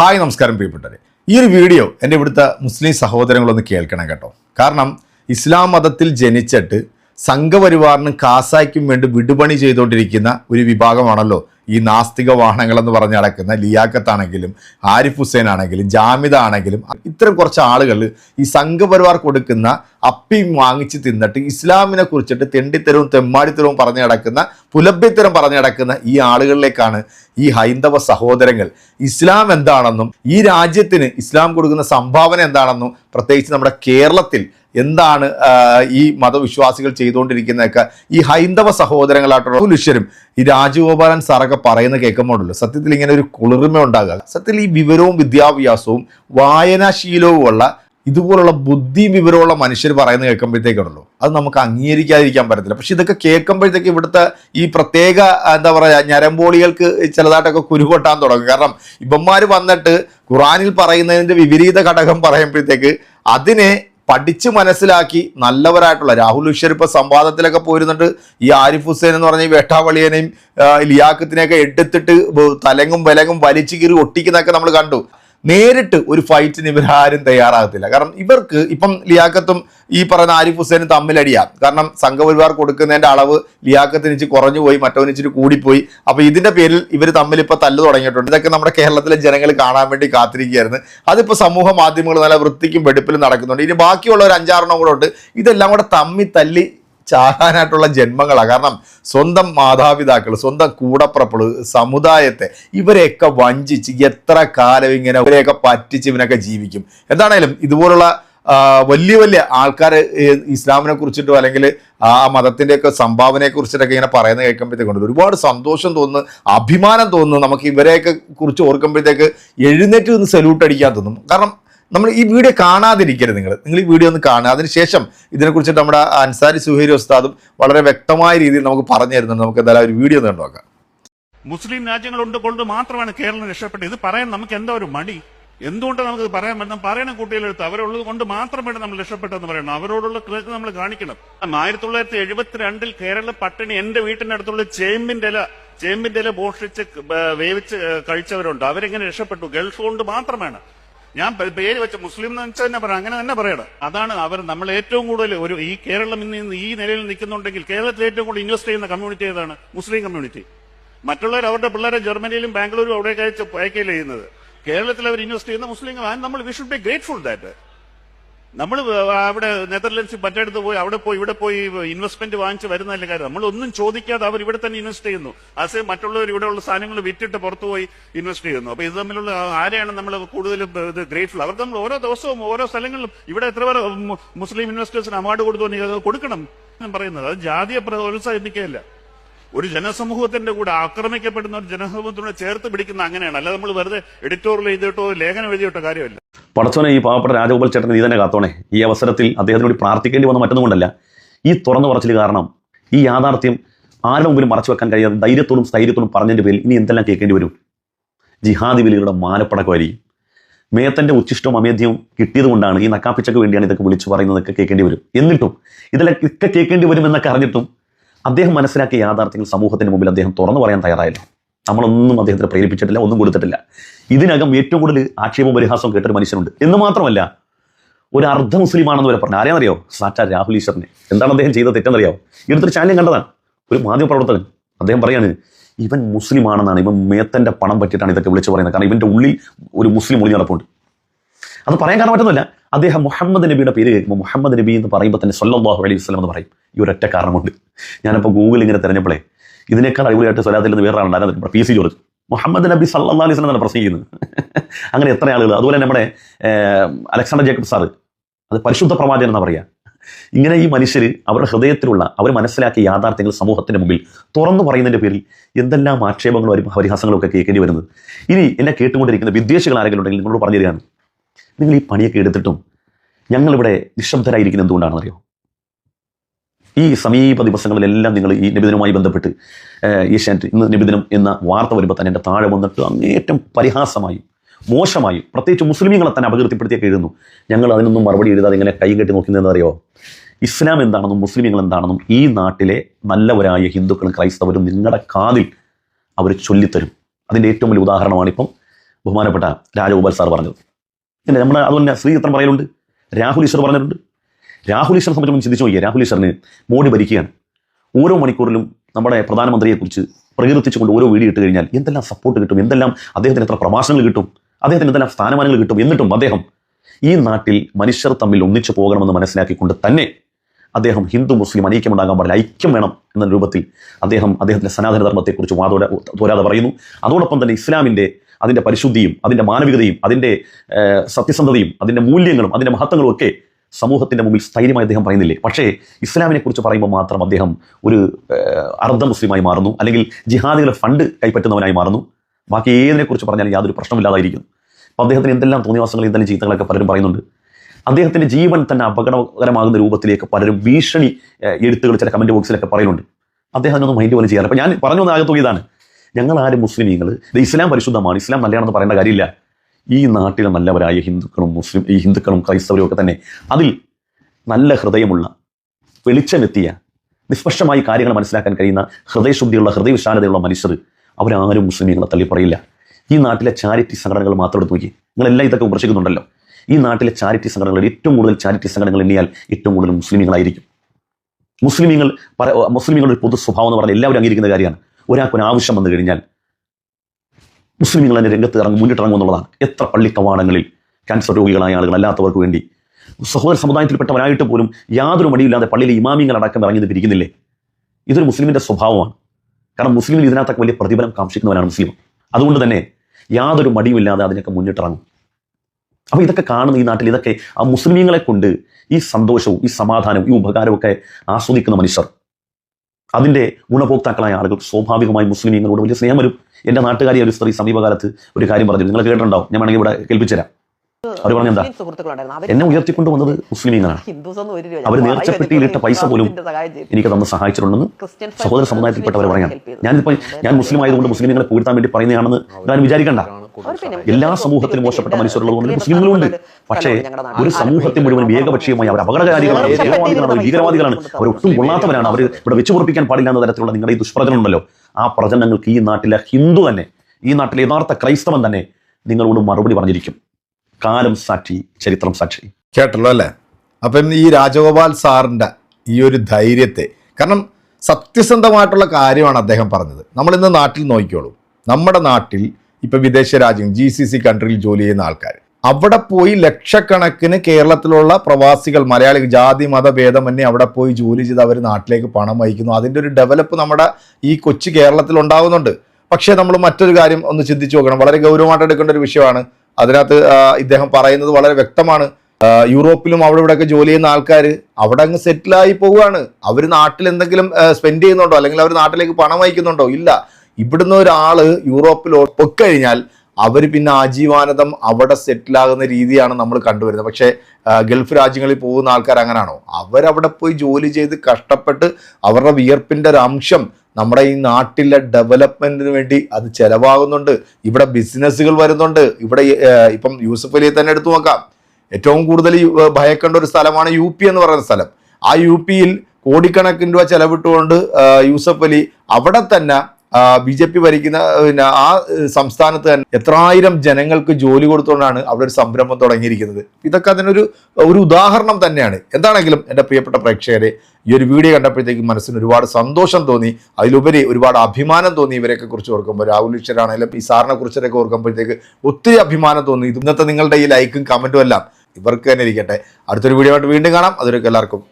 Hi നമസ്കാരം പ്രിയപ്പെട്ടവരെ. ഈ ഒരു വീഡിയോ എന്റെ ഇവിടുത്തെ മുസ്ലിം സഹോദരങ്ങളൊന്ന് കേൾക്കണം കേട്ടോ. കാരണം ഇസ്ലാം മതത്തിൽ ജനിച്ചിട്ട് സംഘപരിവാറിനും കാസായ്ക്കും വേണ്ടി വിടുപണി ചെയ്തുകൊണ്ടിരിക്കുന്ന ഒരു വിഭാഗമാണല്ലോ ഈ നാസ്തിക വാഹനങ്ങളെന്ന് പറഞ്ഞ് നടക്കുന്ന ലിയാക്കത്താണെങ്കിലും ആരിഫ് ഹുസൈൻ ആണെങ്കിലും ജാമിദ ആണെങ്കിലും ഇത്തരം കുറച്ച് ആളുകൾ ഈ സംഘപരിവാർ കൊടുക്കുന്ന അപ്പി വാങ്ങിച്ച് തിന്നിട്ട് ഇസ്ലാമിനെ കുറിച്ചിട്ട് തെണ്ടിത്തരവും തെമ്മാടിത്തരവും പറഞ്ഞു നടക്കുന്ന പുലഭ്യത്തരം പറഞ്ഞു നടക്കുന്ന ഈ ആളുകളിലേക്കാണ് ഈ ഹൈന്ദവ സഹോദരങ്ങൾ. ഇസ്ലാം എന്താണെന്നും ഈ രാജ്യത്തിന് ഇസ്ലാം കൊടുക്കുന്ന സംഭാവന എന്താണെന്നും പ്രത്യേകിച്ച് നമ്മുടെ കേരളത്തിൽ എന്താണ് ഈ മതവിശ്വാസികൾ ചെയ്തുകൊണ്ടിരിക്കുന്നതൊക്കെ ഈ ഹൈന്ദവ സഹോദരങ്ങളായിട്ടുള്ള മനുഷ്യരും ഈ രാജഗോപാലൻ സാറൊക്കെ പറയുന്ന കേൾക്കുമ്പോഴല്ലോ സത്യത്തിൽ ഇങ്ങനെ ഒരു കുളിർമ ഉണ്ടാകുക സത്യത്തിൽ ഈ വിവരവും വിദ്യാഭ്യാസവും വായനാശീലവുമുള്ള ഇതുപോലുള്ള ബുദ്ധിയും വിവരമുള്ള മനുഷ്യർ പറയുന്നത് കേൾക്കുമ്പോഴത്തേക്കാണല്ലോ. അത് നമുക്ക് അംഗീകരിക്കാതിരിക്കാൻ പറ്റത്തില്ല. പക്ഷെ ഇതൊക്കെ കേൾക്കുമ്പോഴത്തേക്ക് ഇവിടുത്തെ ഈ പ്രത്യേക എന്താ പറയുക ഞരമ്പോളികൾക്ക് ചിലതായിട്ടൊക്കെ കുരുകൊട്ടാൻ തുടങ്ങും. കാരണം ഇവന്മാർ വന്നിട്ട് ഖുറാനിൽ പറയുന്നതിന്റെ വിപരീത ഘടകം പറയുമ്പോഴത്തേക്ക് അതിനെ പഠിച്ച് മനസ്സിലാക്കി നല്ലവരായിട്ടുള്ള രാഹുൽ ഈശ്വർ ഇപ്പോൾ സംവാദത്തിലൊക്കെ പോയിരുന്നിട്ട് ഈ ആരിഫ് ഹുസൈൻ എന്ന് പറഞ്ഞ ഈ വേട്ടാവളിയനെയും ലിയാക്കത്തിനെയൊക്കെ എടുത്തിട്ട് തലങ്ങും വിലങ്ങും വലിച്ചു കീറി ഒട്ടിക്കുന്നൊക്കെ നമ്മൾ കണ്ടു. നേരിട്ട് ഒരു ഫൈറ്റിന് ഇവർ ആരും തയ്യാറാകത്തില്ല. കാരണം ഇവർക്ക് ഇപ്പം ലിയാക്കത്തും ഈ പറയുന്ന ആരിഫ് ഹുസൈനും തമ്മിലടിയാം. കാരണം സംഘപരിവാർ കൊടുക്കുന്നതിന്റെ അളവ് ലിയാക്കത്തിന് ഇച്ചിരി കുറഞ്ഞു പോയി മറ്റവന് ഇച്ചിരി കൂടിപ്പോയി. അപ്പൊ ഇതിന്റെ പേരിൽ ഇവർ തമ്മിൽ ഇപ്പൊ തല്ല് തുടങ്ങിയിട്ടുണ്ട്. ഇതൊക്കെ നമ്മുടെ കേരളത്തിലെ ജനങ്ങൾ കാണാൻ വേണ്ടി കാത്തിരിക്കുകയായിരുന്നു. അതിപ്പോൾ സമൂഹ മാധ്യമങ്ങൾ നല്ല വൃത്തിക്കും വെടുപ്പിലും നടക്കുന്നുണ്ട്. ഇനി ബാക്കിയുള്ള ഒരു അഞ്ചാറെണ്ണം കൂടെ ഉണ്ട്. ഇതെല്ലാം കൂടെ തമ്മി തല്ലി ചാകാനായിട്ടുള്ള ജന്മങ്ങളാണ് കാരണം സ്വന്തം മാതാപിതാക്കൾ സ്വന്തം കൂടപ്പുറപ്പുകൾ സമുദായത്തെ ഇവരെയൊക്കെ വഞ്ചിച്ച് എത്ര കാലം ഇങ്ങനെ ഇവരെയൊക്കെ പറ്റിച്ച് ഇവനൊക്കെ ജീവിക്കും. എന്താണേലും ഇതുപോലുള്ള വലിയ വലിയ ആൾക്കാർ ഇസ്ലാമിനെ കുറിച്ചിട്ടോ അല്ലെങ്കിൽ ആ മതത്തിന്റെയൊക്കെ സംഭാവനയെ കുറിച്ചിട്ടൊക്കെ ഇങ്ങനെ പറയുന്നത് കേൾക്കുമ്പോഴത്തേക്കുണ്ട് ഒരുപാട് സന്തോഷം തോന്നുന്നു അഭിമാനം തോന്നുന്നു നമുക്ക് ഇവരെയൊക്കെ കുറിച്ച് ഓർക്കുമ്പോഴത്തേക്ക് എഴുന്നേറ്റ് നിന്ന് സല്യൂട്ട് അടിക്കാൻ തോന്നും. കാരണം നമ്മൾ ഈ വീഡിയോ കാണാതിരിക്കരുത് നിങ്ങൾ. നിങ്ങൾ ഈ വീഡിയോ ഒന്ന് കാണുക. അതിനുശേഷം ഇതിനെക്കുറിച്ചിട്ട് നമ്മുടെ അൻസാരി സുഹൈരി ഉസ്താദും വളരെ വ്യക്തമായ രീതിയിൽ നമുക്ക് പറഞ്ഞു തരുന്നുണ്ട്. നമുക്ക് എന്തായാലും ഒരു വീഡിയോ ഒന്ന് നോക്കാം. മുസ്ലിം രാജ്യങ്ങളുണ്ട് കൊണ്ട് മാത്രമാണ് കേരളം രക്ഷപ്പെട്ടത്. ഇത് പറയാൻ നമുക്ക് എന്താ ഒരു മടി? എന്തുകൊണ്ട് നമുക്ക് പറയാൻ പറ്റും? പറയണം കുട്ടികളെടുത്ത് അവരുള്ളത് കൊണ്ട് മാത്രമാണ് നമ്മൾ രക്ഷപ്പെട്ടതെന്ന് പറയണം. അവരോടുള്ള കൃത്യം നമ്മൾ കാണിക്കണം. ആയിരത്തി തൊള്ളായിരത്തി എഴുപത്തിരണ്ടിൽ കേരള പട്ടിണി എന്റെ വീട്ടിന്റെ അടുത്തുള്ള ചേമ്പിന്റെ ഇല ചേമ്പിന്റെ ഇല പോഷിച്ച് വേവിച്ച് കഴിച്ചവരുണ്ട്. അവരെങ്ങനെ രക്ഷപ്പെട്ടു? ഗൾഫ് കൊണ്ട് മാത്രമാണ്. ഞാൻ പേര് വെച്ച മുസ്ലിം എന്ന് വെച്ചാൽ തന്നെ പറയാം. അങ്ങനെ തന്നെ പറയണം. അതാണ് അവർ നമ്മൾ ഏറ്റവും കൂടുതൽ ഒരു ഈ കേരളം ഇന്ന് ഈ നിലയിൽ നിൽക്കുന്നുണ്ടെങ്കിൽ കേരളത്തിൽ ഏറ്റവും കൂടുതൽ ഇൻവെസ്റ്റ് ചെയ്യുന്ന കമ്മ്യൂണിറ്റി ഏതാണ്? മുസ്ലിം കമ്മ്യൂണിറ്റി മറ്റുള്ളവർ അവരുടെ പിള്ളേരെ ജർമ്മനിയിലും ബാംഗ്ലൂരും അവിടെയൊക്കെ അയച്ച് അയക്കുകയില്ല ചെയ്യുന്നത്? കേരളത്തിൽ അവർ ഇൻവെസ്റ്റ് ചെയ്യുന്ന മുസ്ലിം നമ്മൾ we should be grateful that നമ്മൾ അവിടെ നെതർലൻഡ്സ് മറ്റടുത്ത് പോയി അവിടെ പോയി ഇവിടെ പോയി ഇൻവെസ്റ്റ്മെന്റ് വാങ്ങിച്ച് വരുന്നതല്ല കാര്യം. നമ്മളൊന്നും ചോദിക്കാതെ അവർ ഇവിടെ തന്നെ ഇൻവെസ്റ്റ് ചെയ്യുന്നു. അസ് മറ്റുള്ളവർ ഇവിടെയുള്ള സാധനങ്ങൾ വിറ്റിട്ട് പുറത്തു പോയി ഇൻവെസ്റ്റ് ചെയ്യുന്നു. അപ്പൊ ഇത് തമ്മിലുള്ള ആരെയാണ് നമ്മൾ കൂടുതലും ഇത് ഗ്രേറ്റ്ഫുൾ അവർ നമ്മൾ ഓരോ ദിവസവും ഓരോ സ്ഥലങ്ങളിലും ഇവിടെ എത്ര പേർ മുസ്ലിം ഇൻവെസ്റ്റേഴ്സിന് അവാർഡ് കൊടുത്തു കൊടുക്കണം പറയുന്നത്. അത് ജാതിയെ പ്രോത്സാഹിപ്പിക്കുകയല്ല ഒരു ജനസമൂഹത്തിന്റെ കൂടെ ആക്രമിക്കപ്പെടുന്ന ഒരു ജനസമൂഹത്തിനോട് ചേർത്ത് പിടിക്കുന്ന അങ്ങനെയാണ്. അല്ലാതെ നമ്മൾ വെറുതെ എഡിറ്റോറിയൽ എഴുതിയിട്ടോ ലേഖനം എഴുതിയിട്ടോ കാര്യമില്ല. പടച്ചോനെ ഈ പാവപ്പെട്ട രാജഗോപാൽ ചേട്ടൻ നീ തന്നെ കാത്തോണേ. ഈ അവസരത്തിൽ അദ്ദേഹത്തിനോട് പ്രാർത്ഥിക്കേണ്ടി വന്ന മറ്റൊന്നും കൊണ്ടല്ല ഈ തുറന്നു പറച്ചിൽ കാരണം ഈ യാഥാർത്ഥ്യം ആരുടെ മുമ്പിലും മറച്ചു വെക്കാൻ കഴിയാതെ ധൈര്യത്തോടും സ്ഥൈര്യത്തോടും പറഞ്ഞതിന്റെ പേരിൽ ഇനി എന്തെല്ലാം കേൾക്കേണ്ടി വരും? ജിഹാദി ബലികളുടെ മാനപ്പടക്കമായിരിക്കും. മേത്തന്റെ ഉച്ചിഷ്ടവും അമേധ്യവും കിട്ടിയത് കൊണ്ടാണ് ഈ നക്കാപ്പിച്ചക്ക് വേണ്ടിയാണ് ഇതൊക്കെ വിളിച്ചു പറയുന്നതൊക്കെ കേൾക്കേണ്ടി വരും. എന്നിട്ടും ഇതെല്ലാം ഒക്കെ കേൾക്കേണ്ടി വരും എന്നൊക്കെ അറിഞ്ഞിട്ടും അദ്ദേഹം മനസ്സിലാക്കിയ യാഥാർത്ഥ്യങ്ങൾ സമൂഹത്തിന് മുമ്പിൽ അദ്ദേഹം തുറന്നു പറയാൻ തയ്യാറായില്ല. നമ്മളൊന്നും അദ്ദേഹത്തിന് പ്രേരിപ്പിച്ചിട്ടില്ല ഒന്നും കൊടുത്തിട്ടില്ല. ഇതിനകം ഏറ്റവും കൂടുതൽ ആക്ഷേപവും പരിഹാസവും കേട്ടൊരു മനുഷ്യനുണ്ട്. എന്ന് മാത്രമല്ല ഒരു അർദ്ധ മുസ്ലിം ആണെന്ന് വരെ പറഞ്ഞു. ആരെയാണെന്നറിയോ? സാറ്റാ രാഹുൽ ഈശ്വറിനെ. എന്താണ് അദ്ദേഹം ചെയ്ത തെറ്റെന്നറിയോ? ഇവിടുത്തെ ചാനൽ കണ്ടതാണ്. ഒരു മാധ്യമ പ്രവർത്തകൻ അദ്ദേഹം പറയാണ് ഇവൻ മുസ്ലിം ആണെന്നാണ് ഇവൻ മേത്തന്റെ പണം പറ്റിയിട്ടാണ് ഇതൊക്കെ വിളിച്ചു പറയുന്നത്. കാരണം ഇവന്റെ ഉള്ളിൽ ഒരു മുസ്ലിം ഒളിഞ്ഞു നടപ്പുണ്ട്. അത് പറയാൻ കാരണം പറ്റുന്നില്ല അദ്ദേഹം മുഹമ്മദ് നബിയുടെ പേര് കേൾക്കുമ്പോൾ മുഹമ്മദ് നബി എന്ന് പറയുമ്പോൾ തന്നെ സൊല്ലാഹു അലൈഹി വസ്ലം എന്ന് പറയും. ഈ ഒരൊറ്റ കാരണമുണ്ട്. ഞാനിപ്പോൾ ഗൂഗിൾ ഇങ്ങനെ തിരഞ്ഞപ്പോഴേ ഇതിനേക്കാൾ അടിപൊളിയായിട്ട് സ്വലാത്തിൽ നിന്ന് വേറെ ആളുണ്ടായിരുന്നു പി സി ജോർജ്. മുഹമ്മദ് നബി സല്ലാ അലൈഹി വസല്ലം എന്നാണ് പ്രസംഗിക്കുന്നത്. അങ്ങനെ എത്ര ആളുകൾ അതുപോലെ നമ്മുടെ അലക്സാണ്ടർ ജേക്കബ് സാറ്. അത് പരിശുദ്ധ പ്രവാചകൻ എന്നാ പറയുക ഇങ്ങനെ ഈ മനുഷ്യർ അവരുടെ ഹൃദയത്തിലുള്ള അവർ മനസ്സിലാക്കിയ യാഥാർത്ഥ്യങ്ങൾ സമൂഹത്തിന് മുമ്പിൽ തുറന്നു പറയുന്നതിന്റെ പേരിൽ എന്തെല്ലാം ആക്ഷേപങ്ങളും പരിഹാസങ്ങളും ഒക്കെ കേൾക്കേണ്ടി വരുന്നത്. ഇനി എന്നെ കേട്ടുകൊണ്ടിരിക്കുന്ന വിദ്വേഷികൾ ആരെങ്കിലും ഉണ്ടെങ്കിൽ നിങ്ങളോട് പറഞ്ഞു തരികയാണ്. നിങ്ങൾ ഈ പണിയൊക്കെ എടുത്തിട്ടും ഞങ്ങളിവിടെ നിശബ്ദരായിരിക്കുന്നത് എന്തുകൊണ്ടാണെന്ന് അറിയോ ഈ സമീപ ദിവസങ്ങളിലെല്ലാം നിങ്ങൾ ഈ നിബിധനവുമായി ബന്ധപ്പെട്ട് ഏഷ്യാനെറ്റ് ഇന്ന് നിബിധനം എന്ന വാർത്ത വരുമ്പോൾ തന്നെ എന്റെ താഴെ വന്നിട്ട് അങ്ങേറ്റം പരിഹാസമായി മോശമായി പ്രത്യേകിച്ച് മുസ്ലിമീങ്ങളെ തന്നെ അപകീർത്തിപ്പെടുത്തിയൊക്കെ എഴുതുന്നു. ഞങ്ങൾ അതിനൊന്നും മറുപടി എഴുതാതെ ഇങ്ങനെ കൈ കെട്ടി നോക്കുന്നതെന്ന് അറിയോ ഇസ്ലാം എന്താണെന്നും മുസ്ലിമീങ്ങൾ എന്താണെന്നും ഈ നാട്ടിലെ നല്ലവരായ ഹിന്ദുക്കളും ക്രൈസ്തവരും നിങ്ങളുടെ കാതിൽ അവർ ചൊല്ലിത്തരും. അതിന്റെ ഏറ്റവും വലിയ ഉദാഹരണമാണ് ഇപ്പം ബഹുമാനപ്പെട്ട രാജഗോപാൽ സാർ പറഞ്ഞത്. പിന്നെ നമ്മുടെ അതുപോലെ ശ്രീ ചിത്രം പറയലുണ്ട്. രാഹുൽ ഈശ്വർ പറഞ്ഞിട്ടുണ്ട്. രാഹുൽ ഈശ്വറിനെ സംബന്ധിച്ച് ചിന്തിച്ചു നോക്കിയാൽ രാഹുൽ ഈശ്വറിന് മോഡി ഭരിക്കുകയാണ്. ഓരോ മണിക്കൂറിലും നമ്മുടെ പ്രധാനമന്ത്രിയെക്കുറിച്ച് പ്രകീർത്തിച്ചുകൊണ്ട് ഓരോ വീഡിയോ ഇട്ട് കഴിഞ്ഞാൽ എന്തെല്ലാം സപ്പോർട്ട് കിട്ടും എന്തെല്ലാം അദ്ദേഹത്തിന് എത്ര പ്രഭാഷണങ്ങൾ കിട്ടും അദ്ദേഹത്തിന് എന്തെല്ലാം സ്ഥാനമാനങ്ങൾ കിട്ടും എന്നിട്ടും അദ്ദേഹം ഈ നാട്ടിൽ മനുഷ്യർ തമ്മിൽ ഒന്നിച്ചു പോകണമെന്ന് മനസ്സിലാക്കിക്കൊണ്ട് തന്നെ അദ്ദേഹം ഹിന്ദു മുസ്ലിം ഐക്യമുണ്ടാകാൻ പാടില്ല ഐക്യം വേണം എന്ന രൂപത്തിൽ അദ്ദേഹം അദ്ദേഹത്തിന്റെ സനാതന ധർമ്മത്തെക്കുറിച്ച് വാദോടെ തോരാതെ പറയുന്നു. അതോടൊപ്പം തന്നെ ഇസ്ലാമിന്റെ അതിന്റെ പരിശുദ്ധിയും അതിന്റെ മാനവികതയും അതിന്റെ സത്യസന്ധതയും അതിന്റെ മൂല്യങ്ങളും അതിന്റെ മഹത്വങ്ങളും ഒക്കെ സമൂഹത്തിന്റെ മുമ്പിൽ സ്ഥൈര്യമായി അദ്ദേഹം പറയുന്നില്ലേ? പക്ഷേ ഇസ്ലാമിനെ കുറിച്ച് പറയുമ്പോൾ മാത്രം അദ്ദേഹം ഒരു അർദ്ധ മുസ്ലിമായി മാറുന്നു അല്ലെങ്കിൽ ജിഹാദികളെ ഫണ്ട് കൈപ്പറ്റുന്നവനായി മാറുന്നു. ബാക്കി ഏതിനെ കുറിച്ച് പറഞ്ഞാലും യാതൊരു പ്രശ്നമില്ലാതായിരിക്കുന്നു അപ്പോൾ അദ്ദേഹത്തിന് എന്തെല്ലാം തോന്നിവാസങ്ങൾ എന്തെല്ലാം ചീത്തകളൊക്കെ പലരും പറയുന്നുണ്ട്. അദ്ദേഹത്തിന്റെ ജീവൻ തന്നെ അപകടകരമാകുന്ന രൂപത്തിലേക്ക് പലരും ഭീഷണി എഴുത്തുകൾ ചില കമന്റ് ബോക്സിലൊക്കെ പറയുന്നുണ്ട്. അദ്ദേഹം അതിനൊന്നും മൈൻഡ് പോലും ചെയ്യാറ് അപ്പോൾ ഞാൻ പറഞ്ഞു വന്ന ആകത്തുക ഇതാണ്. ഞങ്ങൾ ആരും മുസ്ലിമീങ്ങൾ? ഇസ്ലാം പരിശുദ്ധമാണ്. ഇസ്ലാം നല്ലതാണെന്ന് പറയേണ്ട കാര്യമില്ല. ഈ നാട്ടിലെ നല്ലവരായ ഹിന്ദുക്കളും മുസ്ലിം ഈ ഹിന്ദുക്കളും ക്രൈസ്തവരും ഒക്കെ തന്നെ അതിൽ നല്ല ഹൃദയമുള്ള വെളിച്ചമെത്തിയ നിഷ്പക്ഷമായി കാര്യങ്ങൾ മനസ്സിലാക്കാൻ കഴിയുന്ന ഹൃദയശുദ്ധിയുള്ള ഹൃദയവിശാലതയുള്ള മനുഷ്യർ അവരാരും മുസ്ലിമീങ്ങളെ തള്ളിപ്പറയില്ല ഈ നാട്ടിലെ ചാരിറ്റി സംഘടനകൾ മാത്രം എടുത്ത് നോക്കി. നിങ്ങളെല്ലാം ഇതൊക്കെ വിമർശിക്കുന്നുണ്ടല്ലോ. ഈ നാട്ടിലെ ചാരിറ്റി സംഘടനകൾ ഏറ്റവും കൂടുതൽ ചാരിറ്റി സംഘടനകൾ എണ്ണിയാൽ ഏറ്റവും കൂടുതൽ മുസ്ലിമീങ്ങളായിരിക്കും. മുസ്ലിമീങ്ങൾ മുസ്ലിമീങ്ങളുടെ ഒരു പൊതു സ്വഭാവം എന്ന് പറഞ്ഞാൽ എല്ലാവരും അംഗീകരിക്കുന്ന കാര്യമാണ്. ഒരാൾക്ക് ഒരു ആവശ്യം വന്നു കഴിഞ്ഞാൽ മുസ്ലിമീങ്ങൾ തന്നെ രംഗത്ത് ഇറങ്ങും മുന്നിട്ടിറങ്ങും എന്നുള്ളതാണ്. എത്ര പള്ളി കവാടങ്ങളിൽ ക്യാൻസർ രോഗികളായ ആളുകൾ അല്ലാത്തവർക്ക് വേണ്ടി സഹോദര സമുദായത്തിൽപ്പെട്ടവരായിട്ട് പോലും യാതൊരു മടിയില്ലാതെ പള്ളിയിലെ ഇമാമിങ്ങൾ അടക്കം ഇറങ്ങി പിരിക്കുന്നില്ലേ ഇതൊരു മുസ്ലിമിന്റെ സ്വഭാവമാണ്. കാരണം മുസ്ലിമിൽ ഇതിനകത്തൊക്കെ വലിയ പ്രതിഫലം കാക്ഷിക്കുന്നവരാണ് മുസ്ലിം. അതുകൊണ്ട് തന്നെ യാതൊരു മടിയുമില്ലാതെ അതിനൊക്കെ മുന്നിട്ടിറങ്ങും അപ്പോൾ ഇതൊക്കെ കാണുന്ന ഈ നാട്ടിൽ ഇതൊക്കെ ആ മുസ്ലിമീങ്ങളെ കൊണ്ട് ഈ സന്തോഷവും ഈ സമാധാനവും ഈ ഉപകാരവും ഒക്കെ ആസ്വദിക്കുന്ന മനുഷ്യർ. അതിന്റെ ഗുണഭോക്താക്കളായ ആളുകൾ സ്വാഭാവികമായി മുസ്ലിമീങ്ങളോട് വലിയ സ്നേഹം വരും. എന്റെ നാട്ടുകാരി ഒരു സ്ത്രീ സമീപകാലത്ത് ഒരു കാര്യം പറഞ്ഞു. നിങ്ങൾ കേട്ടിട്ടുണ്ടാവും. ഞാൻ വേണമെങ്കിൽ ഇവിടെ കേൾപ്പിച്ചുതരാം. അവർ പറഞ്ഞ എന്താ? മുസ്ലിം എന്നെ ഉയർത്തിക്കൊണ്ട് വന്നത് മുസ്ലിമീങ്ങളാണ് ഹിന്ദുസ് ഒരു രൂപ അവർ നേർച്ചപ്പെട്ടിയിലിട്ട പൈസ പോലും. എനിക്ക് തന്ന് സഹായിച്ചിട്ടുണ്ടെന്ന് ക്രിസ്ത്യൻ സഹോദര സമുദായത്തിൽപ്പെട്ടവർ പറയാം ഞാനിപ്പോൾ ഞാൻ മുസ്ലിം ആയതുകൊണ്ട് മുസ്ലിമീങ്ങളെ പൂഴ്ത്താൻ വേണ്ടി പറയുന്നതാണെന്ന് ഞാൻ വിചാരിക്കണ്ട. എല്ലാ സമൂഹത്തിലും മോശപ്പെട്ട മനുഷ്യരുള്ളതുകൊണ്ട് ഉണ്ട്. മുസ്ലിങ്ങളുണ്ട് പക്ഷേ ഒരു സമൂഹത്തെ മുഴുവൻ ഏകപക്ഷീയമായി അവർ അപകടകാരികളാണ് ഭീകരവാദികളാണ്. അവർ ഒട്ടും കൊള്ളാത്തവരാണ്. അവർ ഇവിടെ വെച്ചു പൊറപ്പിക്കാൻ പാടില്ല എന്ന തരത്തിലുള്ള നിങ്ങളുടെ ഈ ദുഷ്പ്രചനം ഉണ്ടല്ലോ ആ പ്രചരണങ്ങൾക്ക് ഈ നാട്ടിലെ ഹിന്ദു തന്നെ ഈ നാട്ടിലെ യഥാർത്ഥ ക്രൈസ്തവൻ തന്നെ നിങ്ങളോട് മറുപടി പറഞ്ഞിരിക്കും. കാലം സാക്ഷി ചരിത്രം സാക്ഷി. കേട്ടല്ലോ അല്ലേ? അപ്പം ഈ രാജഗോപാൽ സാറിന്റെ ഈ ഒരു ധൈര്യത്തെ കാരണം സത്യസന്ധമായിട്ടുള്ള കാര്യമാണ് അദ്ദേഹം പറഞ്ഞത്. നമ്മൾ ഇന്ന് നാട്ടിൽ നോക്കിക്കോളൂ. നമ്മുടെ നാട്ടിൽ ഇപ്പൊ വിദേശ രാജ്യം ജി സി സി കൺട്രിയിൽ ജോലി ചെയ്യുന്ന ആൾക്കാർ. അവിടെ പോയി ലക്ഷക്കണക്കിന് കേരളത്തിലുള്ള പ്രവാസികൾ മലയാളികൾ ജാതി മത ഭേദമന്യേ അവിടെ പോയി ജോലി ചെയ്ത് അവർ നാട്ടിലേക്ക് പണം വഹിക്കുന്നു. അതിന്റെ ഒരു ഡെവലപ്പ് നമ്മുടെ ഈ കൊച്ചു കേരളത്തിൽ ഉണ്ടാകുന്നുണ്ട് പക്ഷേ നമ്മൾ മറ്റൊരു കാര്യം ഒന്ന് ചിന്തിച്ചു നോക്കണം. വളരെ ഗൗരവമായിട്ട് എടുക്കേണ്ട ഒരു വിഷയമാണ് അതിനകത്ത് ഇദ്ദേഹം പറയുന്നത് വളരെ വ്യക്തമാണ്. യൂറോപ്പിലും അവിടെ ഇവിടെയൊക്കെ ജോലി ചെയ്യുന്ന ആൾക്കാർ അവിടെ അങ്ങ് സെറ്റിലായി പോവുകയാണ്. അവർ നാട്ടിൽ എന്തെങ്കിലും സ്പെൻഡ് ചെയ്യുന്നുണ്ടോ? അല്ലെങ്കിൽ അവർ നാട്ടിലേക്ക് പണം അയക്കുന്നുണ്ടോ? ഇല്ല. ഇവിടുന്ന് ഒരാൾ യൂറോപ്പിൽ പൊക്കഴിഞ്ഞാൽ അവർ പിന്നെ ആജീവാനതം അവിടെ സെറ്റിലാകുന്ന രീതിയാണ് നമ്മൾ കണ്ടുവരുന്നത്. പക്ഷേ ഗൾഫ് രാജ്യങ്ങളിൽ പോകുന്ന ആൾക്കാർ അങ്ങനെയാണോ അവരവിടെ പോയി ജോലി ചെയ്ത് കഷ്ടപ്പെട്ട് അവരുടെ വിയർപ്പിന്റെ ഒരു അംശം നമ്മുടെ ഈ നാട്ടിലെ ഡെവലപ്മെന്റിന് വേണ്ടി അത് ചെലവാകുന്നുണ്ട്. ഇവിടെ ബിസിനസ്സുകൾ വരുന്നുണ്ട്. ഇവിടെ ഇപ്പം യൂസഫ് അലിയെ തന്നെ എടുത്തു നോക്കാം. ഏറ്റവും കൂടുതൽ ഭയക്കേണ്ട ഒരു സ്ഥലമാണ് യു പി എന്ന് പറയുന്ന സ്ഥലം. ആ യു പിയിൽ കോടിക്കണക്കിന് രൂപ ചെലവിട്ടുകൊണ്ട് യൂസഫ് അലി അവിടെ തന്നെ ബി ജെ പി ഭരിക്കുന്ന പിന്നെ ആ സംസ്ഥാനത്ത് തന്നെ എത്രായിരം ജനങ്ങൾക്ക് ജോലി കൊടുത്തുകൊണ്ടാണ് അവിടെ ഒരു സംരംഭം തുടങ്ങിയിരിക്കുന്നത്. ഇതൊക്കെ അതിനൊരു ഒരു ഉദാഹരണം തന്നെയാണ്. എന്താണെങ്കിലും എന്റെ പ്രിയപ്പെട്ട പ്രേക്ഷകരെ ഈ ഒരു വീഡിയോ കണ്ടപ്പോഴത്തേക്കും മനസ്സിന് ഒരുപാട് സന്തോഷം തോന്നി. അതിലുപരി ഒരുപാട് അഭിമാനം തോന്നി ഇവരെയൊക്കെ കുറിച്ച് ഓർക്കുമ്പോൾ. രാഹുൽ ഈശ്വരാണെങ്കിലും ഈ സാറിനെ കുറിച്ചൊക്കെ ഓർക്കുമ്പോഴത്തേക്ക് ഒത്തിരി അഭിമാനം തോന്നി. ഇന്നത്തെ നിങ്ങളുടെ ഈ ലൈക്കും കമന്റും എല്ലാം ഇവർക്ക് തന്നെ ഇരിക്കട്ടെ. അടുത്തൊരു വീഡിയോ ആയിട്ട് വീണ്ടും കാണാം. അതൊരു എല്ലാവർക്കും